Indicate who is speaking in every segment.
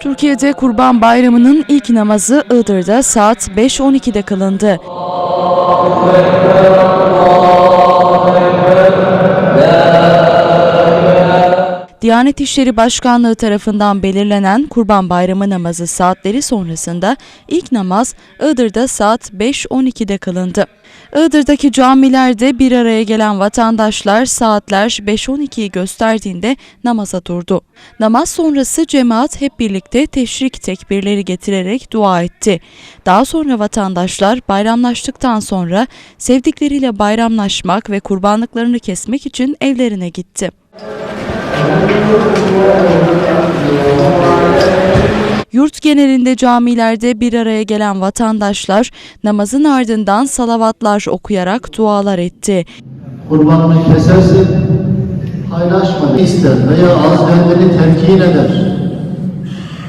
Speaker 1: Türkiye'de Kurban Bayramı'nın ilk namazı Iğdır'da saat 5.12'de kılındı. Diyanet İşleri Başkanlığı tarafından belirlenen Kurban Bayramı namazı saatleri sonrasında ilk namaz Iğdır'da saat 5.12'de kılındı. Iğdır'daki camilerde bir araya gelen vatandaşlar saatler 5.12'yi gösterdiğinde namaza durdu. Namaz sonrası cemaat hep birlikte teşrik tekbirleri getirerek dua etti. Daha sonra vatandaşlar bayramlaştıktan sonra sevdikleriyle bayramlaşmak ve kurbanlıklarını kesmek için evlerine gitti. Yurt genelinde camilerde bir araya gelen vatandaşlar namazın ardından salavatlar okuyarak dualar etti.
Speaker 2: kurbanını kesersin, paylaşma ister veya az kendini telkin eder.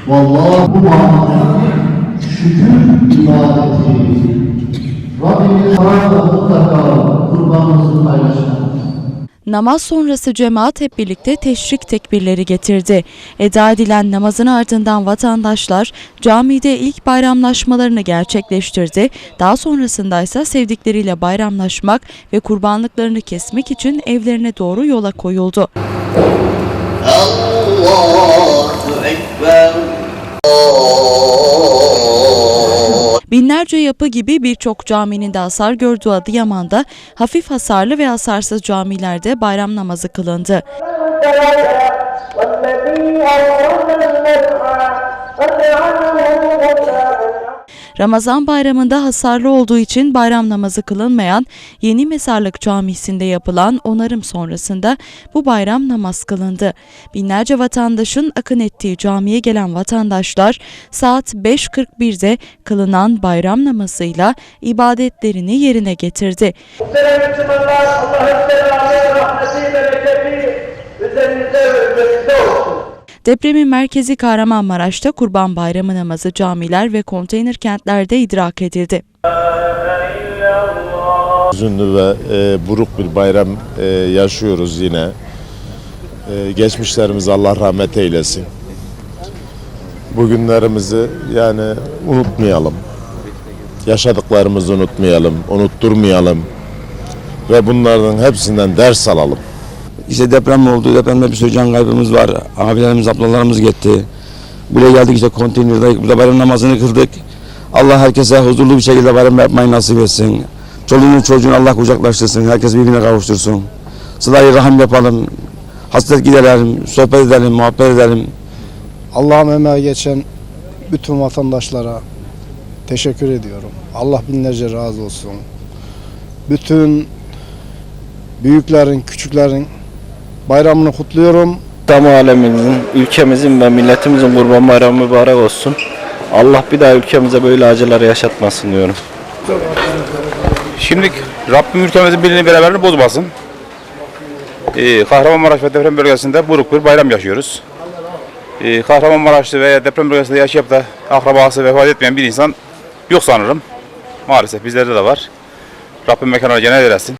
Speaker 2: Vallahi bu manada şükür ibadeti. Rabbimiz sana da mutlaka kurbanınızı paylaşmanız
Speaker 1: namaz sonrası cemaat hep birlikte teşrik tekbirleri getirdi. Eda edilen namazın ardından vatandaşlar camide ilk bayramlaşmalarını gerçekleştirdi. Daha sonrasında ise sevdikleriyle bayramlaşmak ve kurbanlıklarını kesmek için evlerine doğru yola koyuldu.
Speaker 3: Allah!
Speaker 1: Binlerce yapı gibi birçok caminin de hasar gördüğü Adıyaman'da hafif hasarlı ve hasarsız camilerde bayram namazı kılındı. Ramazan bayramında hasarlı olduğu için bayram namazı kılınmayan Yeni Mesarlık Camisi'nde yapılan onarım sonrasında bu bayram namaz kılındı. Binlerce vatandaşın akın ettiği camiye gelen vatandaşlar saat 5.41'de kılınan bayram namazıyla ibadetlerini yerine getirdi.
Speaker 4: Allah'ın selamı, rahmeti, bereketi üzerinize.
Speaker 1: Depremin merkezi Kahramanmaraş'ta Kurban Bayramı namazı camiler ve konteyner kentlerde idrak edildi.
Speaker 5: Üzünlü ve e, buruk bir bayram e, yaşıyoruz yine. E, geçmişlerimiz Allah rahmet eylesin. Bugünlerimizi yani unutmayalım. Yaşadıklarımızı unutmayalım, unutturmayalım. Ve bunların hepsinden ders alalım.
Speaker 6: İşte deprem oldu. Depremde bir sürü can kaybımız var. Abilerimiz, ablalarımız gitti. Buraya geldik işte konteynerde. Burada bayram namazını kıldık. Allah herkese huzurlu bir şekilde bayram yapmayı nasip etsin. Çoluğunu çocuğunu Allah kucaklaştırsın. Herkes birbirine kavuştursun. Sıla-i rahim yapalım. Hasret giderelim, sohbet edelim, muhabbet edelim.
Speaker 7: Allah'ım emeği geçen bütün vatandaşlara teşekkür ediyorum. Allah binlerce razı olsun. Bütün büyüklerin, küçüklerin bayramını kutluyorum.
Speaker 8: İslam alemimizin, ülkemizin ve milletimizin kurban bayramı mübarek olsun. Allah bir daha ülkemize böyle acılar yaşatmasın diyorum.
Speaker 9: Şimdi Rabbim ülkemizin birliğini beraberliğini bozmasın. Ee, Kahramanmaraş ve deprem bölgesinde buruk bir bayram yaşıyoruz. Ee, Kahramanmaraş'ta veya deprem bölgesinde yaşayıp da akrabası vefat etmeyen bir insan yok sanırım. Maalesef bizlerde de var. Rabbim mekanına cennet eylesin.